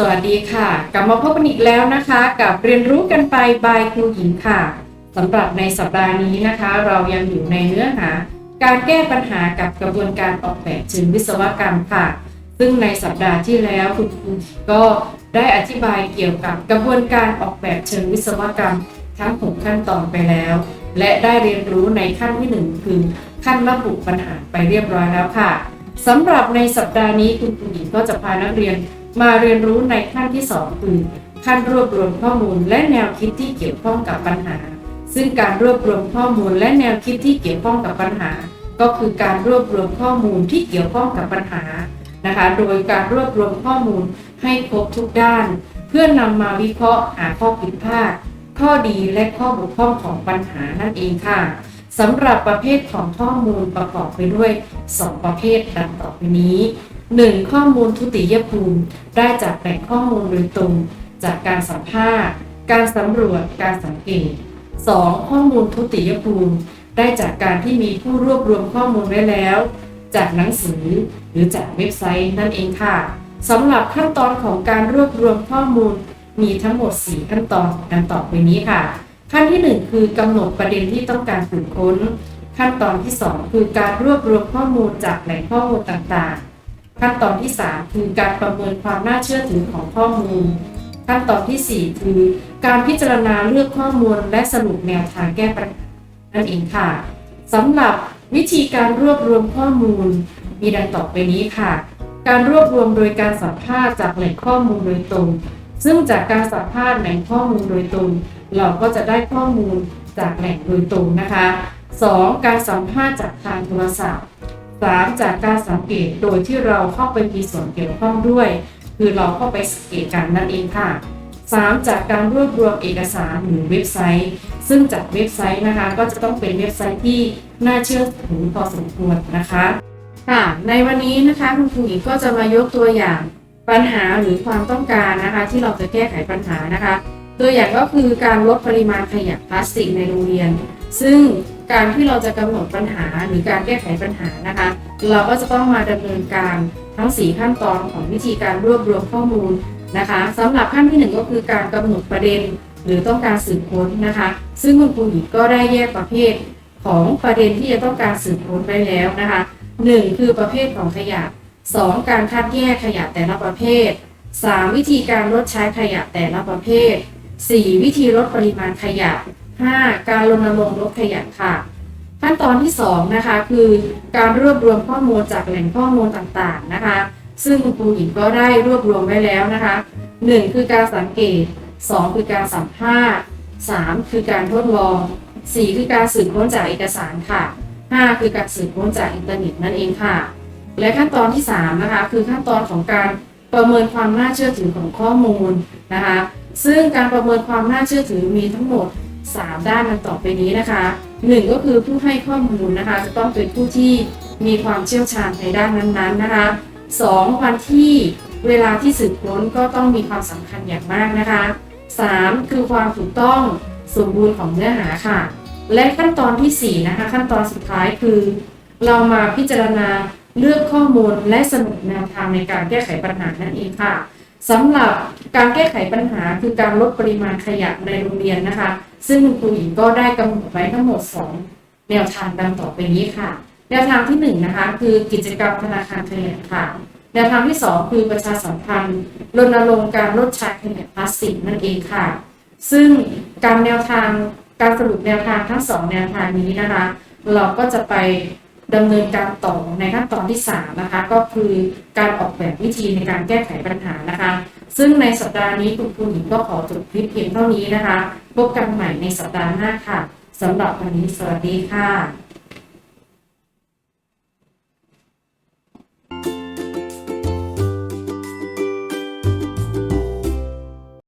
สวัสดีค่ะ กลับมาพบกันอีกแล้วนะคะ กับเรียนรู้กันไปบายครูหญิงค่ะสำหรับในสัปดาห์นี้นะคะ เรายังอยู่ในเนื้อหา การแก้ปัญหากับกระบวนการออกแบบเชิงวิศวกรรมค่ะ ซึ่งในสัปดาห์ที่แล้วคุณครูก็ได้อธิบายเกี่ยวกับกระบวนการออกแบบเชิงวิศวกรรม ทั้ง6ขั้นตอนไปแล้ว และได้เรียนรู้ในขั้นที่1คือขั้นระบุปัญหาไปเรียบร้อยแล้วค่ะสำหรับในสัปดาห์นี้คุณครูหญิงก็จะพานักเรียน มาเรียนรู้ในขั้นที่ 2 คือขั้นรวบรวมข้อมูลและแนวคิดที่เกี่ยวข้องกับปัญหา ซึ่งการรวบรวมข้อมูลและแนวคิดที่เกี่ยวข้องกับปัญหา ก็คือการรวบรวมข้อมูลที่เกี่ยวข้องกับปัญหานะคะ โดยการรวบรวมข้อมูลให้ครบทุกด้าน เพื่อนำมาวิเคราะห์หาข้อผิดพลาดข้อดีและข้อบกพร่องของปัญหานั่นเองค่ะสำหรับประเภทของข้อมูลประกอบไปด้วย 2 ประเภทดังต่อไปนี้ 1. ข้อมูลทุติยภูมิ ได้จากแหล่งข้อมูลโดยตรง จากการสัมภาษณ์ การสำรวจ การสังเกต 2. ข้อมูลทุติยภูมิ ได้จากการที่มีผู้รวบรวมข้อมูลไว้แล้ว จากหนังสือหรือจากเว็บไซต์นั่นเองค่ะสำหรับขั้นตอนของการรวบรวมข้อมูล มีทั้งหมด 4 ขั้นตอนดังต่อไปนี้ค่ะ ขั้นที่ 1 คือกำหนดประเด็นที่ต้องการสืบค้น ขั้นตอนที่ 2 คือการรวบรวมข้อมูลจากแหล่งข้อมูลต่างๆ ขั้นตอนที่ 3 คือการประเมินความน่าเชื่อถือของข้อมูล ขั้นตอนทีสี่ 4 คือการพิจารณาเลือกข้อมูลและสรุปแนวทางแก้ปัญหานั่นเองค่ะสำหรับวิธีการรวบรวมข้อมูล มีดังต่อไปนี้ค่ะ การรวบรวมโดยการสัมภาษณ์จากแหล่งข้อมูลโดยตรง ซึ่งจากการสัมภาษณ์แหล่งข้อมูลโดยตรง เราก็จะได้ข้อมูลจากแหล่งโดยตรงนะคะ 2. การสัมภาษณ์จากทางโทรศัพท์ 3. จากการสังเกตโดยที่เราเข้าไปมีส่วนเกี่ยวข้องด้วย คือเราเข้าไปสังเกตการนั่นเองค่ะ 3. จากการรวบรวมเอกสารหรือเว็บไซต์ ซึ่งจากเว็บไซต์นะคะ ก็จะต้องเป็นเว็บไซต์ที่น่าเชื่อถือพอสมควรนะคะค่ะในวันนี้นะคะคุณครูหญิงก็จะมายกตัวอย่างปัญหาหรือความต้องการนะคะ ที่เราจะแก้ไขปัญหานะคะ ตัวอย่างก็คือการลดปริมาณขยะพลาสติกในโรงเรียน ซึ่งการที่เราจะกำหนดปัญหาหรือการแก้ไขปัญหานะคะ เราก็จะต้องมาดำเนินการทั้ง 4 ขั้นตอนของวิธีการรวบรวมข้อมูลนะคะสำหรับขั้นที่ 1 ก็คือการกำหนดประเด็น หรือต้องการสืบค้นนะคะ ซึ่งคุณครูหญิงก็ได้แยกประเภทของประเด็นที่จะต้องการสืบค้นไปแล้วนะคะ 1. คือประเภทของขยะ 2. การคัดแยกขยะแต่ละประเภท 3. วิธีการลดใช้ขยะแต่ละประเภท 4. วิธีลดปริมาณขยะ 5. การรณรงค์ลดขยะค่ะ ขั้นตอนที่2นะคะคือการรวบรวมข้อมูลจากแหล่งข้อมูลต่างๆนะคะ ซึ่งคุณครูหญิงก็ได้รวบรวมไว้แล้วนะคะ 1. คือการสังเกต 2. คือการสัมภาษณ์ 3. คือการทดลอง 4. คือการสืบค้นจากเอกสารค่ะ 5. คือการสืบค้นจากอินเทอร์เน็ตนั่นเองค่ะ และขั้นตอนที่3นะคะคือขั้นตอนของการ ประเมินความน่าเชื่อถือของข้อมูลนะคะ ซึ่งการประเมินความน่าเชื่อถือมีทั้งหมด 3 ด้านดังต่อไปนี้นะคะ 1 ก็คือผู้ให้ข้อมูลนะคะ จะต้องเป็นผู้ที่มีความเชี่ยวชาญในด้านนั้นๆนะคะ 2. วันที่เวลาที่สืบค้นก็ต้องมีความสำคัญอย่างมากนะคะ 3. คือความถูกต้องสมบูรณ์ของเนื้อหาค่ะ และขั้นตอนทีสี่4 นะคะ ขั้นตอนสุดท้ายคือ เรามาพิจารณา เลือกข้อมูลและสรุปแนวทางในการแก้ไขปัญหานั่นเองค่ะสำหรับการแก้ไขปัญหาคือการลดปริมาณขยะในโรงเรียนนะคะ ซึ่งครูหญิงก็ได้กำหนดไว้ทั้งหมด 2 แนวทางดังต่อไปนี้ค่ะ แนวทางที่ 1 นะคะ คือกิจกรรมธนาคารขยะค่ะ แนวทางที่ 2 คือประชาสัมพันธ์รณรงค์การลดใช้ขยะพลาสติกนั่นเองค่ะ ซึ่งการแนวทางการสรุปแนวทางทั้งสองแนวทางนี้นะคะ เราก็จะไป ดำเนินการต่อในขั้นตอนที่3นะคะก็คือการออกแบบวิธีในการแก้ไขปัญหานะคะ ซึ่งในสัปดาห์นี้คุณครูหญิงก็ขอจบคลิปเพียงเท่านี้นะคะ พบกันใหม่ในสัปดาห์หน้าค่ะสำหรับวันนี้สวัสดีค่ะ